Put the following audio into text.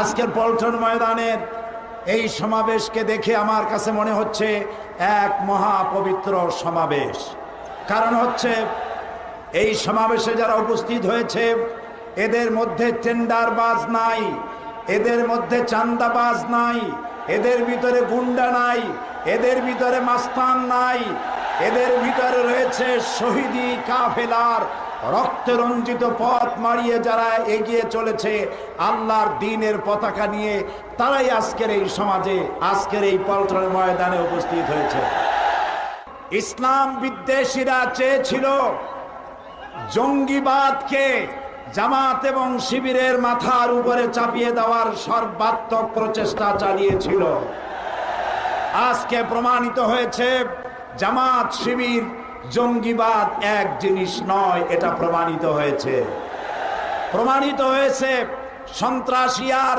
আজকের পল্টন ময়দানের এই সমাবেশকে দেখে আমার কাছে মনে হচ্ছে এক মহাপবিত্র সমাবেশ। কারণ হচ্ছে এই সমাবেশে যারা উপস্থিত হয়েছে, এদের মধ্যে টেন্ডারবাজ নাই, এদের মধ্যে চান্দাবাজ নাই, এদের ভিতরে গুন্ডা নাই, এদের ভিতরে মাস্তান নাই, এদের ভিতরে রয়েছে শহীদি কাফেলার রক্তে রঞ্জিত পথ মারিয়ে যারা এগিয়ে চলেছে, আল্লাহর দিনের পতাকা নিয়ে তারাই আজকের এই সমাজে, আজকের এই পল্টনের ময়দানে উপস্থিত হয়েছে। ইসলাম বিদ্বেষীরা চেয়েছিল জঙ্গিবাদকে জামাত এবং শিবিরের মাথার উপরে চাপিয়ে দেওয়ার সর্বাত্মক প্রচেষ্টা চালিয়েছিল। আজকে প্রমাণিত হয়েছে, জামাত শিবির জঙ্গিবাদ এক জিনিস নয় এটা প্রমাণিত হয়েছে। প্রমাণিত হয়েছে সন্ত্রাসী আর